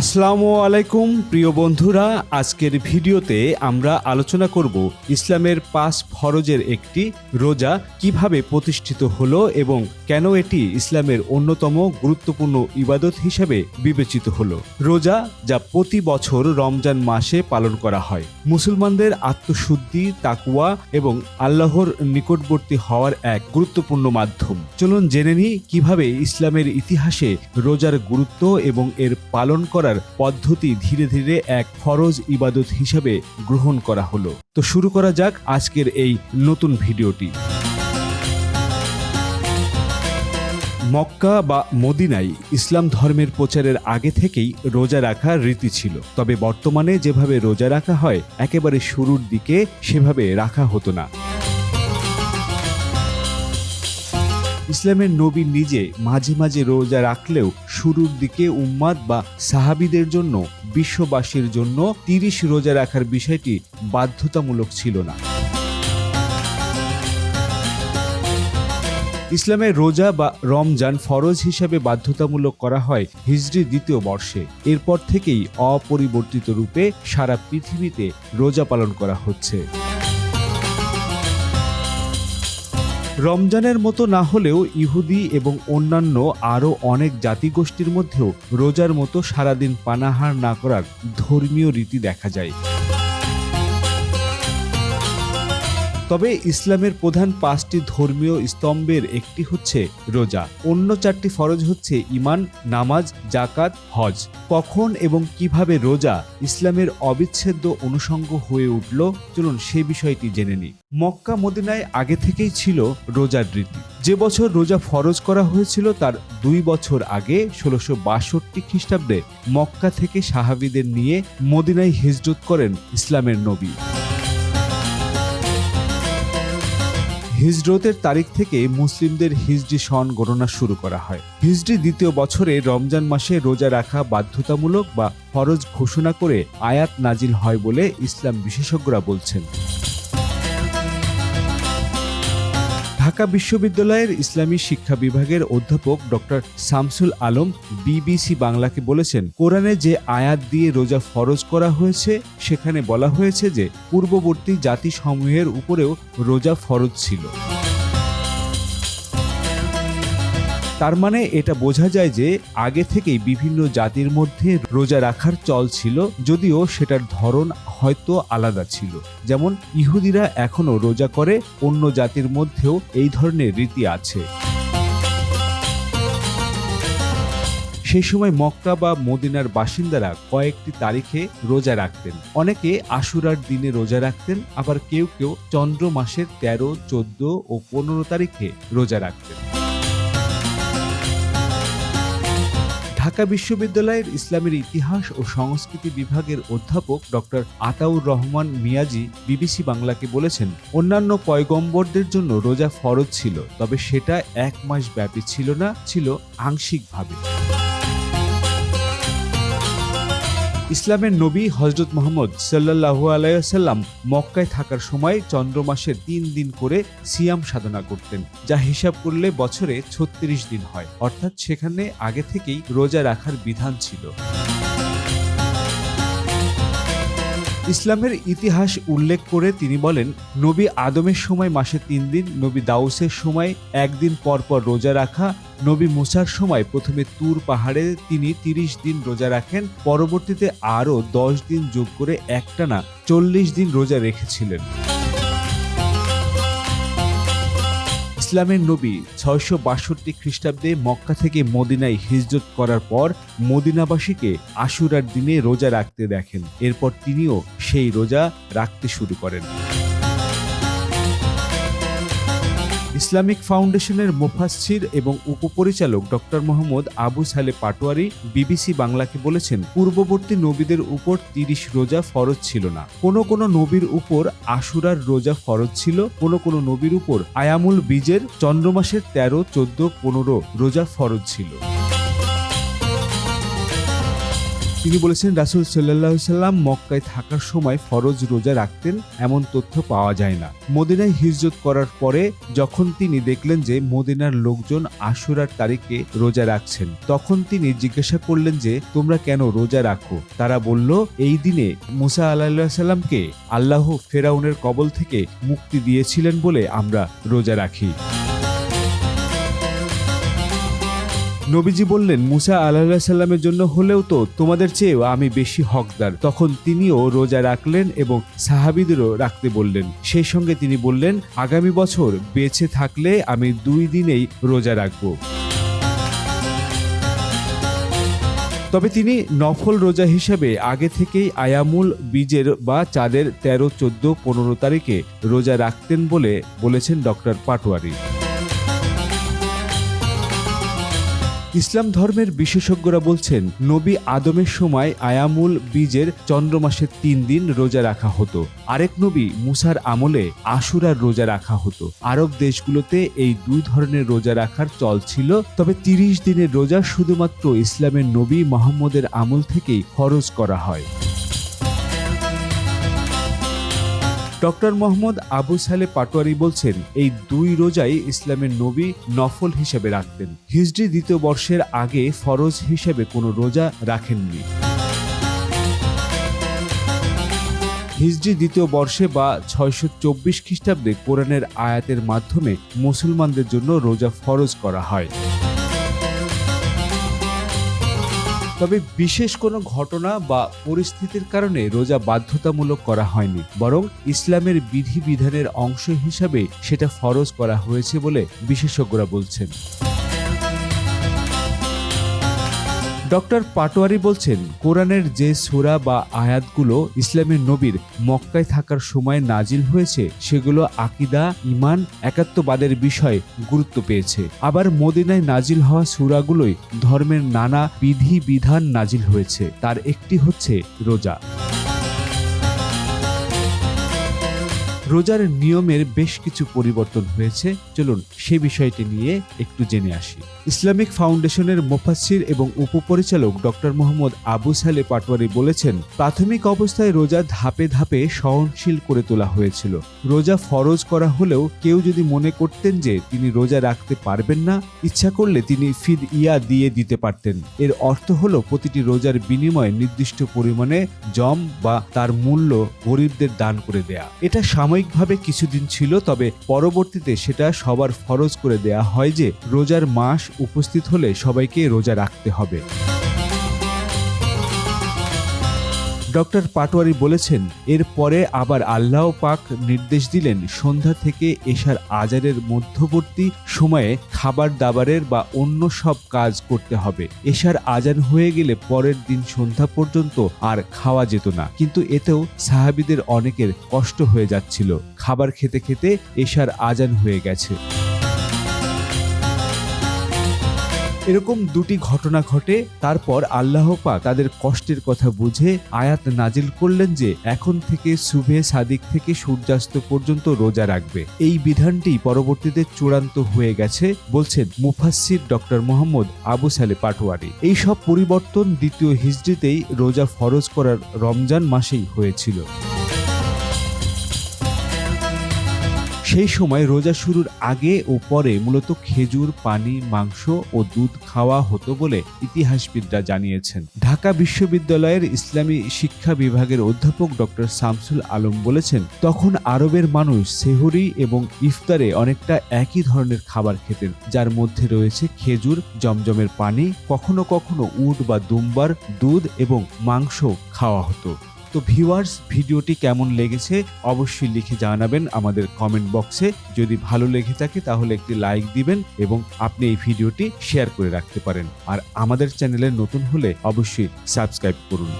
আসসালামু আলাইকুম, প্রিয় বন্ধুরা। আজকের ভিডিওতে আমরা আলোচনা করব ইসলামের পাঁচ ফরজের একটি রোজা কীভাবে প্রতিষ্ঠিত হলো এবং কেন এটি ইসলামের অন্যতম গুরুত্বপূর্ণ ইবাদত হিসেবে বিবেচিত হলো। রোজা যা প্রতি বছর রমজান মাসে পালন করা হয়। মুসলমানদের আত্মশুদ্ধি তাকুয়া এবং আল্লাহর নিকটবর্তী হওয়ার এক গুরুত্বপূর্ণ মাধ্যম। চলুন জেনে নিই কীভাবে ইসলামের ইতিহাসে রোজার গুরুত্ব এবং এর পালন করার পদ্ধতি ধীরে ধীরে এক ফরজ ইবাদত হিসাবে গ্রহণ করা হলো। তো শুরু করা যাক আজকের এই নতুন ভিডিওটি। মক্কা বা মদিনায় ইসলাম ধর্মের প্রচারের আগে থেকেই রোজা রাখার রীতি ছিল। তবে বর্তমানে যেভাবে রোজা রাখা হয়, একেবারে শুরুর দিকে সেভাবে রাখা হতো না। ইসলামের নবী নিজে মাঝে মাঝে রোজা রাখলেও শুরুর দিকে উম্মাদ বা সাহাবিদের জন্য, বিশ্ববাসীর জন্য তিরিশ রোজা রাখার বিষয়টি বাধ্যতামূলক ছিল না। ইসলামের রোজা বা রমজান ফরজ হিসাবে বাধ্যতামূলক করা হয় হিজরি দ্বিতীয় বর্ষে। এরপর থেকেই অপরিবর্তিত রূপে সারা পৃথিবীতে রোজা পালন করা হচ্ছে। রমজানের মতো না হলেও ইহুদি এবং অন্যান্য আরও অনেক জাতিগোষ্ঠীর মধ্যেও রোজার মতো সারাদিন পানাহার না করার ধর্মীয় রীতি দেখা যায়। তবে ইসলামের প্রধান পাঁচটি ধর্মীয় স্তম্ভের একটি হচ্ছে রোজা, অন্য চারটি ফরজ হচ্ছে ইমান নামাজ জাকাত হজ। কখন এবং কীভাবে রোজা ইসলামের অবিচ্ছেদ্য অনুষঙ্গ হয়ে উঠল, চলুন সে বিষয়টি জেনে নিই। মক্কা মদিনায় আগে থেকেই ছিল রোজার রীতি। যে বছর রোজা ফরজ করা হয়েছিল, তার দুই বছর আগে, ষোলোশো বাষট্টি খ্রিস্টাব্দে মক্কা থেকে সাহাবিদের নিয়ে মদিনায় হিজরত করেন ইসলামের নবী। হিজরতের তারিখ থেকে মুসলিমদের হিজডি সন গণনা শুরু করা হয়। হিজডি দ্বিতীয় বছরে রমজান মাসে রোজা রাখা বাধ্যতামূলক বা ফরজ ঘোষণা করে আয়াত নাজিল হয় বলে ইসলাম বিশেষজ্ঞরা বলছেন। ঢাকা বিশ্ববিদ্যালয়ের ইসলামী শিক্ষা বিভাগের অধ্যাপক ডক্টর শামসুল আলম বিবিসি বাংলাকে বলেছেন, কোরআনে যে আয়াত দিয়ে রোজা ফরজ করা হয়েছে, সেখানে বলা হয়েছে যে পূর্ববর্তী জাতিসমূহের উপরেও রোজা ফরজ ছিল। তার মানে এটা বোঝা যায় যে আগে থেকেই বিভিন্ন জাতির মধ্যে রোজা রাখার চল ছিল, যদিও সেটার ধরন হয়তো আলাদা ছিল। যেমন ইহুদিরা এখনও রোজা করে, অন্য জাতির মধ্যেও এই ধরনের রীতি আছে। সেই সময় মক্কা বা মদিনার বাসিন্দারা কয়েকটি তারিখে রোজা রাখতেন। অনেকে আশুরার দিনে রোজা রাখতেন, আবার কেউ কেউ চন্দ্র মাসের তেরো, চোদ্দ ও পনেরো তারিখে রোজা রাখতেন। ঢাকা বিশ্ববিদ্যালয়ের ইসলামের ইতিহাস ও সংস্কৃতি বিভাগের অধ্যাপক ডক্টর আতাউর রহমান মিয়াজি বিবিসি বাংলাকে বলেছেন, অন্যান্য পয়গম্বরদের জন্য রোজা ফরজ ছিল, তবে সেটা এক মাস ব্যাপী ছিল না, ছিল আংশিকভাবে। ইসলামের নবী হজরত মোহাম্মদ সাল্লাহু আলাইসাল্লাম মক্কায় থাকার সময় চন্দ্রমাসের তিন দিন করে সিয়াম সাধনা করতেন, যা হিসাব করলে বছরে ছত্রিশ দিন হয়। অর্থাৎ সেখানে আগে থেকেই রোজা রাখার বিধান ছিল। ইসলামের ইতিহাস উল্লেখ করে তিনি বলেন, নবী আদমের সময় মাসে তিন দিন, নবী দাউসের সময় একদিন পর পর রোজা রাখা। নবী মুসার সময় প্রথমে তুর পাহাড়ে তিনি তিরিশ দিন রোজা রাখেন, পরবর্তীতে আরও দশ দিন যোগ করে একটানা চল্লিশ দিন রোজা রেখেছিলেন। ইসলামের নবী ছয়শো বাষট্টি খ্রিস্টাব্দে মক্কা থেকে মদিনায় হিজরত করার পর মদিনাবাসীকে আশুরার দিনে রোজা রাখতে দেখেন। এরপর তিনিও সেই রোজা রাখতে শুরু করেন। ইসলামিক ফাউন্ডেশনের মুফাসির এবং উপপরিচালক ডক্টর মোহাম্মদ আবু সালে পাটোয়ারি বিবিসি বাংলাকে বলেছেন, পূর্ববর্তী নবীদের উপর তিরিশ রোজা ফরজ ছিল না। কোনো কোনো নবীর উপর আশুরার রোজা ফরজ ছিল, কোনো কোনো নবীর উপর আয়ামুল বীজের চন্দ্রমাসের তেরো, চোদ্দ, পনেরো রোজা ফরজ ছিল। তিনি বলেছেন, রাসুল সাল্লাহ সাল্লাম মক্কায় থাকার সময় ফরজ রোজা রাখতেন, এমন তথ্য পাওয়া যায় না। মদিনায় হিজরত করার পরে যখন তিনি দেখলেন যে মদিনার লোকজন আশুরার তারিখে রোজা রাখছেন, তখন তিনি জিজ্ঞাসা করলেন যে, তোমরা কেন রোজা রাখো? তারা বলল, এই দিনে মুসা আল্লাহ সাল্লামকে আল্লাহ ফেরাউনের কবল থেকে মুক্তি দিয়েছিলেন বলে আমরা রোজা রাখি। নবীজি বললেন, মুসা আল্লাহ সাল্লামের জন্য হলেও তো তোমাদের চেয়েও আমি বেশি হকদার। তখন তিনিও রোজা রাখলেন এবং সাহাবিদেরও রাখতে বললেন। সেই সঙ্গে তিনি বললেন, আগামী বছর বেঁচে থাকলে আমি দুই দিনেই রোজা রাখব। তবে তিনি নফল রোজা হিসেবে আগে থেকেই আয়ামুল বীজের বা চাঁদের তেরো, চোদ্দ, পনেরো তারিখে রোজা রাখতেন বলে বলেছেন ডক্টর পাটোয়ারি। ইসলাম ধর্মের বিশেষজ্ঞরা বলছেন, নবী আদমের সময় আয়ামুল বীজের চন্দ্রমাসের তিন দিন রোজা রাখা হতো। আরেক নবী মুসার আমলে আশুরার রোজা রাখা হতো। আরব দেশগুলোতে এই দুই ধরনের রোজা রাখার চল ছিল, তবে তিরিশ দিনের রোজা শুধুমাত্র ইসলামের নবী মোহাম্মদের আমল থেকেই খরচ করা হয়। ডক্টর মোহাম্মদ আবু সালে পাটোয়ারি বলছেন, এই দুই রোজাই ইসলামের নবী নফল হিসেবে রাখতেন। হিজড়ি দ্বিতীয় বর্ষের আগে ফরজ হিসেবে কোনো রোজা রাখেননি। হিজড়ি দ্বিতীয় বর্ষে বা ছয়শো চব্বিশ খ্রিস্টাব্দে কোরআনের আয়াতের মাধ্যমে মুসলমানদের জন্য রোজা ফরজ করা হয়। তবে বিশেষ কোনো ঘটনা বা পরিস্থিতির কারণে রোজা বাধ্যতামূলক করা হয়নি, বরং ইসলামের বিধিবিধানের অংশ হিসাবে সেটা ফরজ করা হয়েছে বলে বিশেষজ্ঞরা বলছেন। ডক্টর পাটোয়ারি বলছেন, কোরআনের যে সুরা বা আয়াতগুলো ইসলামের নবীর মক্কায় থাকার সময় নাজিল হয়েছে, সেগুলো আকিদা ইমান একাত্মবাদের বিষয়ে গুরুত্ব পেয়েছে। আবার মদিনায় নাজিল হওয়া সুরাগুলোই ধর্মের নানা বিধি বিধান নাজিল হয়েছে। তার একটি হচ্ছে রোজা। রোজার নিয়মের বেশ কিছু পরিবর্তন হয়েছে। চলুন সে বিষয়টি নিয়ে একটু জেনে আসি। ইসলামিক ফাউন্ডেশনের মোফাসির এবং উপপরিচালক ডক্টর মোহাম্মদ আবু সালে পাটোয়ারি বলেছেন, প্রাথমিক অবস্থায় রোজা ধাপে ধাপে সহনশীল করে তোলা হয়েছিল। রোজা ফরজ করা হলেও কেউ যদি মনে করতেন যে তিনি রোজা রাখতে পারবেন না, ইচ্ছা করলে তিনি ফিদ ইয়া দিয়ে দিতে পারতেন। এর অর্থ হলো প্রতিটি রোজার বিনিময়ে নির্দিষ্ট পরিমাণে জম বা তার মূল্য গরিবদের দান করে দেয়া। এটা সাময়িকভাবে কিছুদিন ছিল, তবে পরবর্তীতে সেটা সবার ফরজ করে দেয়া হয় যে, রোজার মাস উপস্থিত হলে সবাইকে রোজা রাখতে হবে। ডক্টর পাটোয়ারি বলেছেন এরপরে আবার আল্লাহ পাক নির্দেশ দিলেন সন্ধ্যা থেকে এশার আজারের মধ্যবর্তী সময়ে খাবার দাবারের বা অন্য সব কাজ করতে হবে। এশার আজান হয়ে গেলে পরের দিন সন্ধ্যা পর্যন্ত আর খাওয়া যেত না। কিন্তু এতেও সাহাবিদের অনেকের কষ্ট হয়ে যাচ্ছিল। খাবার খেতে খেতে এশার আজান হয়ে গেছে। এরকম দুটি ঘটনা ঘটে, তারপর আল্লাহ পাক তাদের কষ্টের কথা বুঝে আয়াত নাজিল করলেন যে, এখন থেকে সুবে সাদিক থেকে সূর্যাস্ত পর্যন্ত রোজা রাখবে। এই বিধানটি পরবর্তীতে চূড়ান্ত হয়ে গেছে, বলছেন মুফাসির ডক্টর মোহাম্মদ আবু সালে পাটোয়ারি। এই সব পরিবর্তন দ্বিতীয় হিজড়িতেই রোজা ফরজ করার রমজান মাসেই হয়েছিল। সেই সময় রোজা শুরুর আগে ও পরে মূলত খেজুর, পানি, মাংস ও দুধ খাওয়া হতো বলে ইতিহাসবিদরা জানিয়েছেন। ঢাকা বিশ্ববিদ্যালয়ের ইসলামী শিক্ষা বিভাগের অধ্যাপক ডক্টর শামসুল আলম বলেছেন, তখন আরবের মানুষ সেহরি এবং ইফতারে অনেকটা একই ধরনের খাবার খেতেন, যার মধ্যে রয়েছে খেজুর, জমজমের পানি, কখনো কখনো উট বা দুম্বার, দুধ এবং মাংস খাওয়া হতো। তো ভিউয়ার্স ভিডিওটি কেমন লেগেছে অবশ্যই লিখে জানাবেন আমাদের কমেন্ট বক্সে যদি ভালো লেগে থাকে তাহলে একটি লাইক দিবেন এবং আপনি এই ভিডিওটি শেয়ার করে রাখতে পারেন। আর আমাদের চ্যানেলে নতুন হলে অবশ্যই সাবস্ক্রাইব করুন।